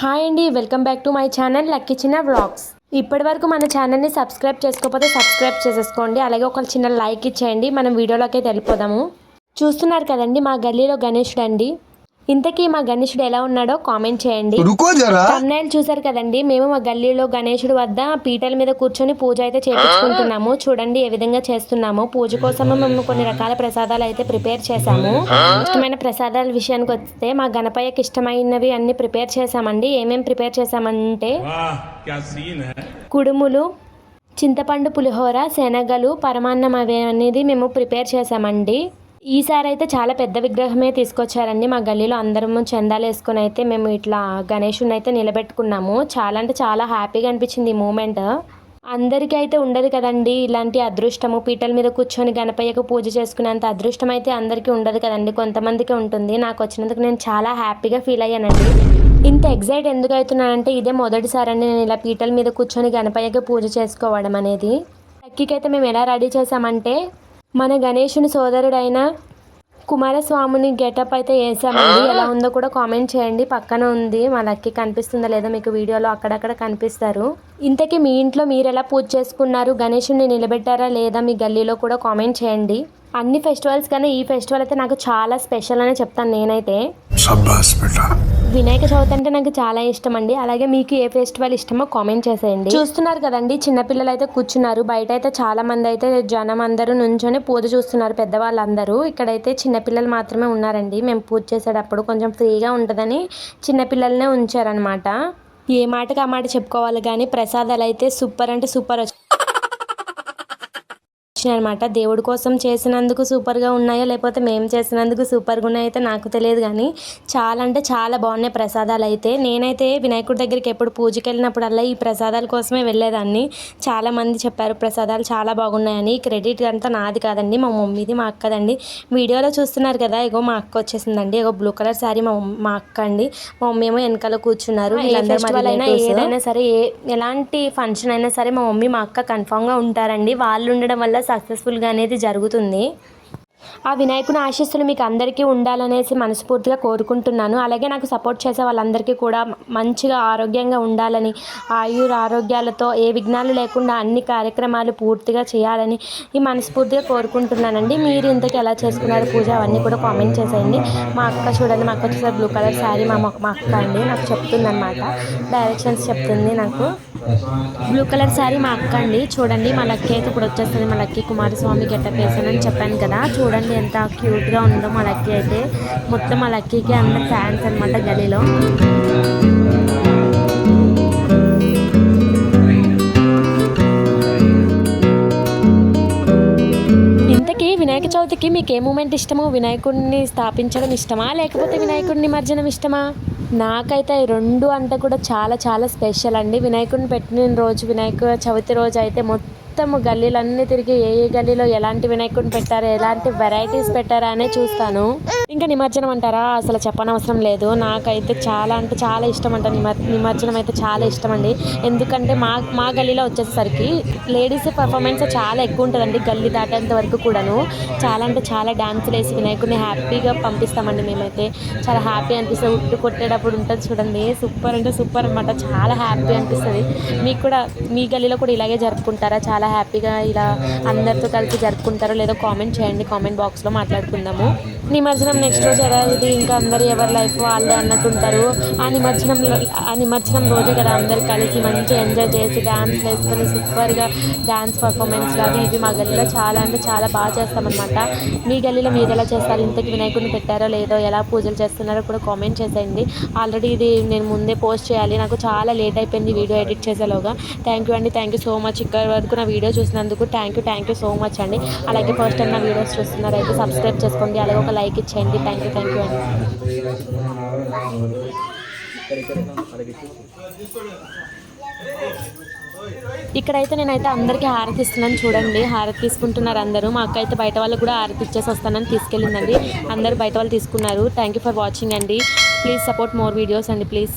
Hi అండి welcome back to my channel Lucky Chinna vlogs. ఇప్పటి వరకు మన ఛానల్ని సబ్స్క్రైబ్ చేసుకోకపోతే సబ్స్క్రైబ్ చేసేసుకోండి అలాగే ఒక చిన్న లైక్ ఇచ్చేయండి మనం వీడియోలోకి అయితే వెళ్ళిపోదాము. చూస్తున్నారు కదండి మా గల్లీలో గణేషుడు అండి ఇంతకీ మా గణేశుడు ఎలా ఉన్నాడో కామెంట్ చేయండి. తమ్నైల్ చూసారు కదండి మేము మా గల్లీలో గణేశుడు వద్ద పీటల మీద కూర్చొని పూజ అయితే చేపించుకుంటున్నాము. చూడండి ఏ విధంగా చేస్తున్నాము. పూజ కోసం మేము కొన్ని రకాల ప్రసాదాలు అయితే ప్రిపేర్ చేశాము. ఇష్టమైన ప్రసాదాల విషయానికి వస్తే మా గణపయ్యకి ఇష్టమైనవి అన్ని ప్రిపేర్ చేశామండి. ఏమేమి ప్రిపేర్ చేశామంటే కుడుములు చింతపండు పులిహోర శనగలు పరమాన్నం అవి అనేది మేము ప్రిపేర్ చేశామండి. ఈసారి అయితే చాలా పెద్ద విగ్రహమే తీసుకొచ్చారండి. మా గల్లీలో అందరము చందాలు వేసుకొని అయితే మేము ఇట్లా గణేషుని అయితే నిలబెట్టుకున్నాము. చాలా అంటే చాలా హ్యాపీగా అనిపించింది ఈ మూమెంట్. అందరికీ అయితే ఉండదు కదండి ఇలాంటి అదృష్టము. పీటల మీద కూర్చొని గణపయ్యకు పూజ చేసుకునేంత అదృష్టం అయితే అందరికీ ఉండదు కదండి. కొంతమందికి ఉంటుంది. నాకు వచ్చినందుకు నేను చాలా హ్యాపీగా ఫీల్ అయ్యానండి. ఇంత ఎగ్జైట్ ఎందుకు అవుతున్నానంటే ఇదే మొదటిసారి అండి నేను ఇలా పీటల మీద కూర్చొని గణపయ్యకు పూజ చేసుకోవడం అనేది. లక్కీకి అయితే మేము ఎలా రెడీ చేసామంటే మన గణేషుని సోదరుడైన కుమారస్వామిని గెటప్ అయితే వేసామండి. ఎలా ఉందో కూడా కామెంట్ చేయండి. పక్కన ఉంది మా లక్కి కనిపిస్తుందా లేదా మీకు వీడియోలో అక్కడక్కడ కనిపిస్తారు. ఇంతకీ మీ ఇంట్లో మీరు ఎలా పూజ చేసుకున్నారు? గణేషుని నిలబెట్టారా లేదా మీ గల్లీలో కూడా కామెంట్ చేయండి. అన్ని ఫెస్టివల్స్ కన్నా ఈ ఫెస్టివల్ అయితే నాకు చాలా స్పెషల్ అనే చెప్తాను నేనైతే. వినాయక చవితి అంటే నాకు చాలా ఇష్టం అండి అలాగే మీకు ఏ ఫెస్టివల్ ఇష్టమో కామెంట్ చేసేయండి. చూస్తున్నారు కదండి చిన్నపిల్లలు అయితే కూర్చున్నారు. బయట అయితే చాలా మంది అయితే జనం అందరూ నుంచొని పూజ చూస్తున్నారు పెద్దవాళ్ళందరూ. ఇక్కడైతే చిన్నపిల్లలు మాత్రమే ఉన్నారండి. మేము పూజ చేసేటప్పుడు కొంచెం ఫ్రీగా ఉంటుందని చిన్నపిల్లలనే ఉంచారనమాట ఏ మాటకి ఆ మాట చెప్పుకోవాలి కానీ ప్రసాదాలు అయితే సూపర్ అంటే సూపర్ వచ్చాయి అనమాట దేవుడి కోసం చేసినందుకు సూపర్గా ఉన్నాయో లేకపోతే మేము చేసినందుకు సూపర్గా ఉన్నాయో అయితే నాకు తెలియదు కానీ చాలా అంటే చాలా బాగున్నాయి ప్రసాదాలు అయితే. నేనైతే వినాయకుడి దగ్గరికి ఎప్పుడు పూజకి వెళ్ళినప్పుడల్లా ఈ ప్రసాదాల కోసమే వెళ్ళేదాన్ని. చాలా మంది చెప్పారు ప్రసాదాలు చాలా బాగున్నాయని క్రెడిట్ అంతా నాది కాదండి మా మమ్మీది మా అక్కదండి. వీడియోలో చూస్తున్నారు కదా ఇగో మా అక్క వచ్చేసిందండి. ఇగో బ్లూ కలర్ శారీ మా మా అక్క అండి. మా మమ్మీ ఏమో వెనకాల కూర్చున్నారు relatives. ఏదైనా సరే ఏ ఎలాంటి ఫంక్షన్ అయినా సరే మా మమ్మీ మా అక్క కన్ఫామ్గా ఉంటారండి. వాళ్ళు ఉండడం వల్ల సక్సెస్ఫుల్గా అనేది జరుగుతుంది. ఆ వినాయకుని ఆశీస్సులు మీకు అందరికీ ఉండాలనేసి మనస్ఫూర్తిగా కోరుకుంటున్నాను. అలాగే నాకు సపోర్ట్ చేసే వాళ్ళందరికీ కూడా మంచిగా ఆరోగ్యంగా ఉండాలని ఆయుర ఆరోగ్యాలతో ఏ విఘ్నాలు లేకుండా అన్ని కార్యక్రమాలు పూర్తిగా చేయాలని ఈ మనస్ఫూర్తిగా కోరుకుంటున్నానండి. మీరు ఇంతకు ఎలా చేసుకున్నారు పూజ? అవన్నీ కూడా కామెంట్ చేసేయండి. మా అక్క చూడండి మా అక్క వచ్చేసరికి బ్లూ కలర్ శారీ మా మా అక్క అండి. నాకు చెప్తుంది అనమాట డైరెక్షన్స్ చెప్తుంది నాకు. బ్లూ కలర్ శారీ మా అక్క అండి. చూడండి మా లక్కీ అయితే ఇప్పుడు వచ్చేస్తుంది. మా లక్కీ కుమారస్వామి గెటప్ వేసానని చెప్పాను కదా. చూడండి ఎంత క్యూట్గా ఉందో మా లక్కీ అయితే. మొత్తం మా లక్కీకి అందరు ఫ్యాన్స్ అనమాట గలీలో ఇంతకీ వినాయక చవితికి మీకు ఏ మూమెంట్ ఇష్టమో? వినాయకుడిని స్థాపించడం ఇష్టమా? లేకపోతే వినాయకుడిని మర్జనం ఇష్టమా? నాకైతే ఈ రెండు అంటే కూడా చాలా చాలా స్పెషల్ అండి. వినాయకుడిని పెట్టిన రోజు వినాయక చవితి రోజు అయితే మొత్తం మొత్తం గల్లీలన్నీ తిరిగి ఏ ఏ గల్లీలో ఎలాంటి వినాయకుడిని పెట్టారు ఎలాంటి వెరైటీస్ పెట్టారా అనే చూస్తాను. ఇంకా నిమజ్జనం అంటారా? అసలు చెప్పనవసరం లేదు. నాకైతే చాలా అంటే చాలా ఇష్టం అంట నిమజ్జనం అయితే చాలా ఇష్టం అండి ఎందుకంటే మా మా గల్లీలో వచ్చేసరికి లేడీస్ పర్ఫార్మెన్స్ చాలా ఎక్కువ ఉంటుందండి గల్లీ దాటేంత వరకు కూడాను. చాలా అంటే చాలా డ్యాన్సులు వేసి వినాయకుడిని హ్యాపీగా పంపిస్తామండి మేమైతే. చాలా హ్యాపీ అనిపిస్తుంది. ఉట్టు కొట్టేటప్పుడు ఉంటుంది చూడండి. సూపర్ అంటే సూపర్ అనమాట చాలా హ్యాపీ అనిపిస్తుంది. మీకు కూడా మీ గల్లీలో కూడా ఇలాగే జరుపుకుంటారా? చాలా హ్యాపీగా ఇలా అందరితో కలిసి జరుపుకుంటారో లేదో కామెంట్ చేయండి. కామెంట్ బాక్స్లో మాట్లాడుకుందాము. నిమజ్జనం నెక్స్ట్ రోజు ఎలా ఇది? ఇంకా అందరు ఎవరి లైఫ్ వాళ్ళే అన్నట్టు ఉంటారు. ఆ నిమజ్జనం ఆ నిమజ్జనం రోజే కదా అందరు కలిసి మంచిగా ఎంజాయ్ చేసి డ్యాన్స్ వేసుకొని సూపర్గా డ్యాన్స్ పర్ఫార్మెన్స్లు అవి ఇవి మా గల్లీలో చాలా అంటే చాలా బాగా చేస్తామన్నమాట. మీ గల్లీలో మీరు ఎలా చేస్తారు? ఇంతకు వినాయకుడిని పెట్టారో లేదో ఎలా పూజలు చేస్తున్నారో కూడా కామెంట్ చేసేయండి. ఆల్రెడీ ఇది నేను ముందే పోస్ట్ చేయాలి. నాకు చాలా లేట్ అయిపోయింది వీడియో ఎడిట్ చేసేలోగా. థ్యాంక్ యూ అండి. Thank you so much. ఇక్కడ వరకు నా వీడియో వీడియో చూసినందుకు thank you thank you so much అండి. అలాగే ఫస్ట్ టైం నా వీడియోస్ చూస్తున్నారైతే సబ్స్క్రైబ్ చేసుకోండి. అలాగే ఒక లైక్ ఇచ్చేయండి. థ్యాంక్ యూ థ్యాంక్ యూ అండి. ఇక్కడైతే నేనైతే అందరికీ హారతి ఇస్తున్నాను చూడండి. హారతి తీసుకుంటున్నారు అందరూ. మా అక్క అయితే బయట వాళ్ళకు కూడా హారతి ఇచ్చేసి వస్తానని తీసుకెళ్ళిందండి. అందరూ బయట వాళ్ళు తీసుకున్నారు. థ్యాంక్ యూ ఫర్ వాచింగ్ అండి. ప్లీజ్ సపోర్ట్ మోర్ వీడియోస్ అండి ప్లీజ్